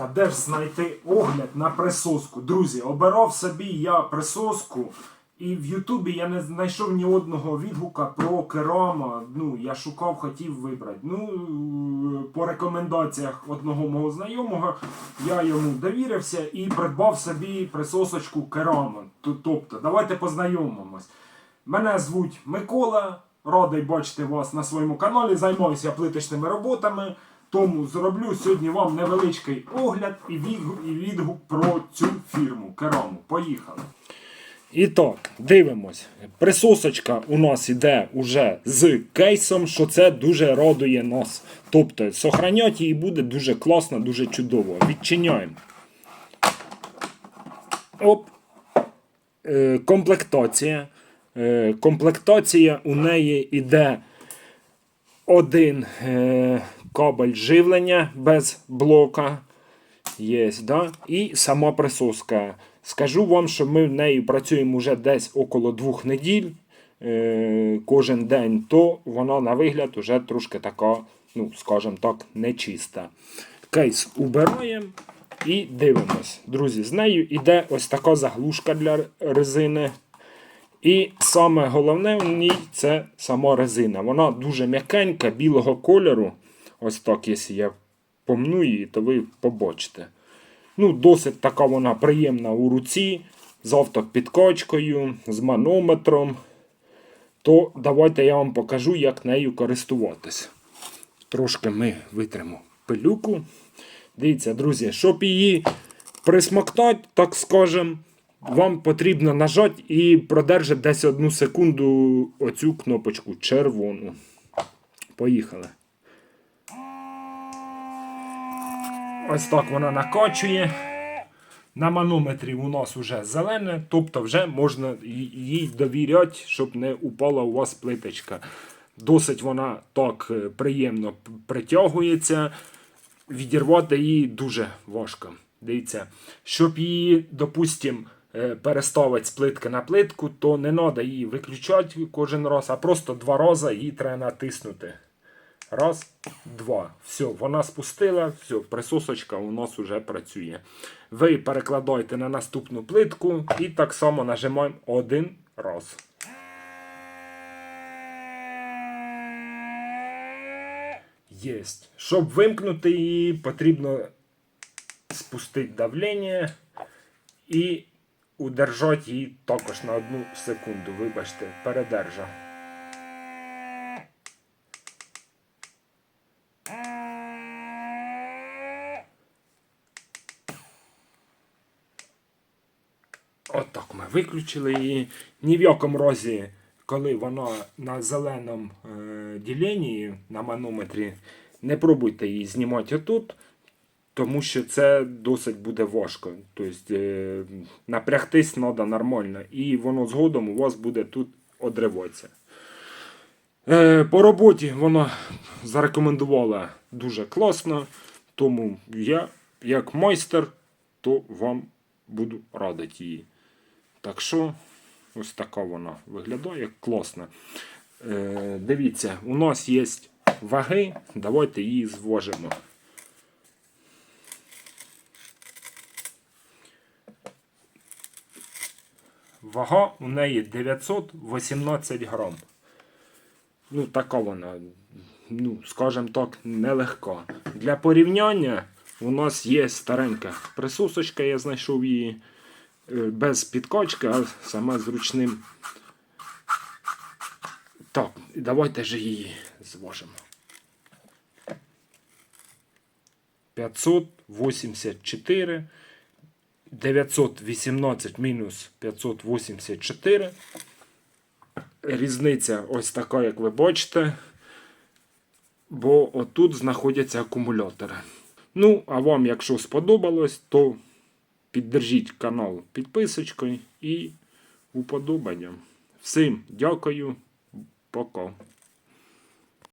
Та де ж знайти огляд на присоску? Друзі, обирав собі я присоску, і в Ютубі я не знайшов ні одного відгука про керама. Ну, я шукав, хотів вибрати. Ну, по рекомендаціях одного мого знайомого я йому довірився і придбав собі присосочку керама. Тобто, давайте познайомимось. Мене звуть Микола. Радий бачити вас на своєму каналі. Займаюся плиточними роботами. Тому зроблю сьогодні вам невеличкий огляд і відгук, про цю фірму Кераму. Поїхали. І так, дивимось. Присосочка у нас іде уже з кейсом, що це дуже радує нас. Тобто, сохраняти її буде дуже класно, дуже чудово. Відчиняємо. Оп. Е, комплектація. Е, комплектація у неї йде один е, кабель живлення без блока. Є, да? І сама присоска. Скажу вам, що ми в нею працюємо вже десь около двох неділь е, кожен день, то вона на вигляд вже трошки така, ну, скажімо так, нечиста. Кейс убираємо і дивимось. Друзі, з нею йде ось така заглушка для резини. І саме головне в ній це сама резина. Вона дуже м'якенька, білого кольору. Ось так, якщо я помну її, то ви побачите. Ну, Досить така вона приємна у руці, з автопідкачкою, з манометром. То давайте я вам покажу, як нею користуватись. Трошки ми витримо пилюку. Дивіться, друзі, щоб її присмоктати, так скажем, вам потрібно нажати і продержати десь одну секунду оцю кнопочку червону. Поїхали. Ось так вона накачує. На манометрі у нас вже зелене, тобто вже можна їй довіряти, щоб не упала у вас плиточка. Досить вона так е, приємно притягується. Відірвати її дуже важко. Дивіться, щоб її, допустим, е, переставити з плитки на плитку, то не треба її виключати кожен раз, а просто два рази її треба натиснути. Раз, два. Все, вона спустила, все, присосочка у нас вже працює. Ви перекладаєте на наступну плитку і так само нажимаємо один раз. Єсть. Щоб вимкнути її, потрібно спустити давлення і удержати її також на одну секунду. Вибачте, передержав. Отак ми виключили її. Ні в якому разі, коли вона на зеленому е, діленні на манометрі, не пробуйте її знімати отут, тому що це досить буде важко. Тобто е, напрягтись треба нормально, і воно згодом у вас буде тут одриватися. Е, по роботі вона зарекомендувала дуже класно, тому я, як майстер, то вам буду радити її. Так що, ось така вона виглядає класно. Е, дивіться, у нас є ваги, давайте її зважимо. Вага у неї 918 грам. Ну, така вона, ну, скажімо так, нелегка. Для порівняння у нас є старенька присусочка, я знайшов її без підкачки, а саме з ручним. Так, давайте же її зважимо. 584. 918 мінус 584. Різниця ось така, як ви бачите. Бо отут знаходяться акумулятори. Ну, а вам, якщо сподобалось, то піддержіть канал підписочкою і уподобанням. Всім дякую, пока.